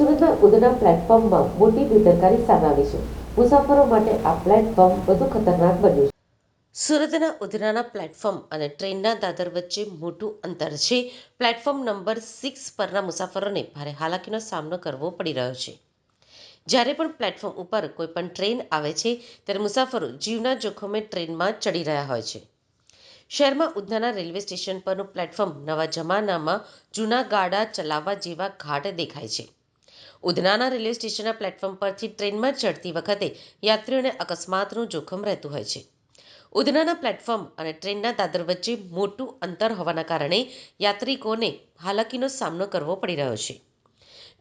સુરતના ઉધના પ્લેટફોર્મમાં મોટી બેદરકારી સામે છે. મુસાફરો માટે આ પ્લેટફોર્મ વધુ ખતરનાક બન્યું છે. સુરતના ઉધનાના પ્લેટફોર્મ અને ટ્રેનના દાદર વચ્ચે મોટું અંતર છે. પ્લેટફોર્મ નંબર સિક્સ પરના મુસાફરોને ભારે હાલાકીનો સામનો કરવો પડી રહ્યો છે. જ્યારે પણ પ્લેટફોર્મ ઉપર કોઈ પણ ટ્રેન આવે છે, ત્યારે મુસાફરો જીવના જોખમે ટ્રેનમાં ચડી રહ્યા હોય છે. શહેરમાં ઉધનાના રેલવે સ્ટેશન પરનું પ્લેટફોર્મ નવા જમાનામાં જૂના ગાડા ચલાવવા જેવા ઘાટ દેખાય છે. ઉધનાના રેલવે સ્ટેશનના પ્લેટફોર્મ પરથી ટ્રેનમાં ચડતી વખતે યાત્રીઓને અકસ્માતનું જોખમ રહેતું હોય છે. ઉધનાના પ્લેટફોર્મ અને ટ્રેનના દાદર વચ્ચે મોટું અંતર હોવાના કારણે યાત્રિકોને હાલાકીનો સામનો કરવો પડી રહ્યો છે.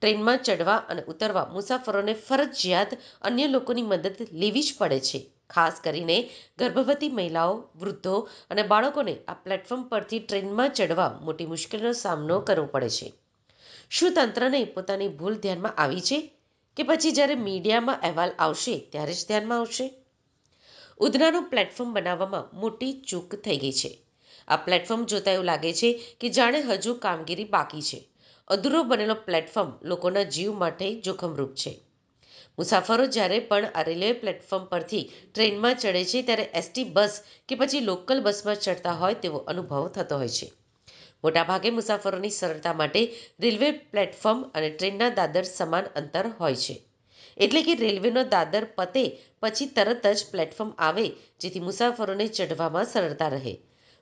ટ્રેનમાં ચડવા અને ઉતરવા મુસાફરોને ફરજિયાત અન્ય લોકોની મદદ લેવી જ પડે છે. ખાસ કરીને ગર્ભવતી મહિલાઓ, વૃદ્ધો અને બાળકોને આ પ્લેટફોર્મ પરથી ટ્રેનમાં ચડવા મોટી મુશ્કેલીનો સામનો કરવો પડે છે. શું તંત્રને પોતાની ભૂલ ધ્યાનમાં આવી છે કે પછી જ્યારે મીડિયામાં અહેવાલ આવશે ત્યારે જ ધ્યાનમાં આવશે? ઉધનાનું પ્લેટફોર્મ બનાવવામાં મોટી ચૂક થઈ ગઈ છે. આ પ્લેટફોર્મ જોતા એવું લાગે છે કે જાણે હજુ કામગીરી બાકી છે. અધૂરો બનેલો પ્લેટફોર્મ લોકોના જીવ માટે જોખમરૂપ છે. મુસાફરો જ્યારે પણ આ રેલવે પ્લેટફોર્મ પરથી ટ્રેનમાં ચડે છે ત્યારે એસટી બસ કે પછી લોકલ બસમાં ચડતા હોય તેવો અનુભવ થતો હોય છે. મોટાભાગે મુસાફરોની સરળતા માટે રેલવે પ્લેટફોર્મ અને ટ્રેનના દાદર સમાન અંતર હોય છે. એટલે કે રેલવેનો દાદર પતે પછી તરત જ પ્લેટફોર્મ આવે, જેથી મુસાફરોને ચઢવામાં સરળતા રહે.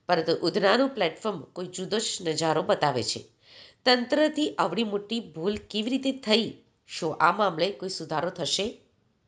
પરંતુ ઉધનાનું પ્લેટફોર્મ કોઈ જુદો જ નજારો બતાવે છે. તંત્રથી આવડી મોટી ભૂલ કેવી રીતે થઈ? શું આ મામલે કોઈ સુધારો થશે?